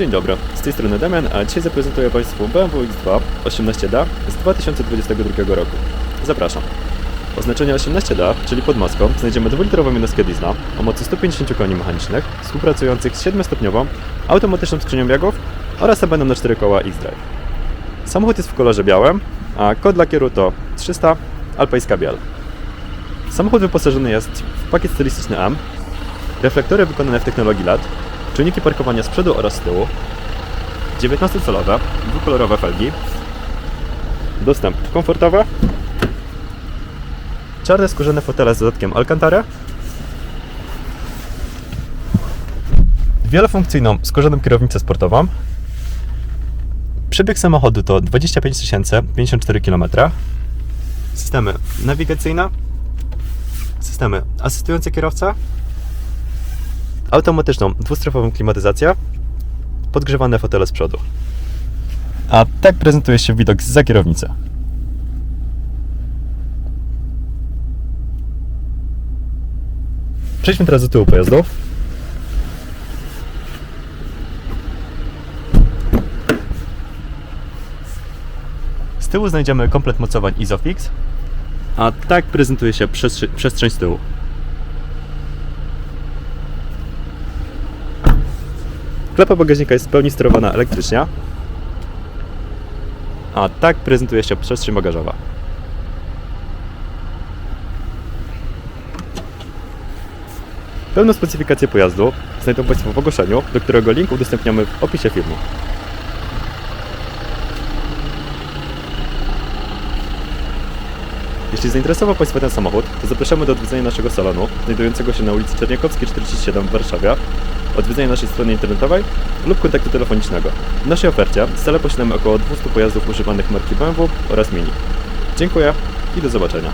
Dzień dobry, z tej strony Damian, a dzisiaj zaprezentuję Państwu BMW X2 18D z 2022 roku. Zapraszam. Oznaczenie 18D, czyli pod maską, znajdziemy dwulitrową jednostkę diesla o mocy 150 koni mechanicznych, współpracujących z 7-stopniową automatyczną skrzynią biegów oraz napędem na 4 koła X-Drive. Samochód jest w kolorze białym, a kod lakieru to 300 Alpejska Biel. Samochód wyposażony jest w pakiet stylistyczny M, reflektory wykonane w technologii LED, czujniki parkowania z przodu oraz z tyłu, 19-calowe, dwukolorowe felgi, dostęp komfortowy, czarne skórzane fotele z dodatkiem Alcantara, wielofunkcyjną skórzaną kierownicę sportową, przebieg samochodu to 25 054 km, systemy nawigacyjne, systemy asystujące kierowca, automatyczną dwustrefową klimatyzację, podgrzewane fotele z przodu. A tak prezentuje się widok za kierownicy. Przejdźmy teraz do tyłu pojazdu. Z tyłu znajdziemy komplet mocowań Isofix, a tak prezentuje się przestrzeń z tyłu. Klapa bagażnika jest w pełni sterowana elektrycznie, a tak prezentuje się przestrzeń bagażowa. Pełną specyfikację pojazdu znajdą Państwo w ogłoszeniu, do którego link udostępniamy w opisie filmu. Jeśli zainteresował Państwa ten samochód, to zapraszamy do odwiedzenia naszego salonu, znajdującego się na ulicy Czerniakowskiej 47 w Warszawie, odwiedzenia naszej strony internetowej lub kontaktu telefonicznego. W naszej ofercie stale posiadamy około 200 pojazdów używanych marki BMW oraz Mini. Dziękuję i do zobaczenia.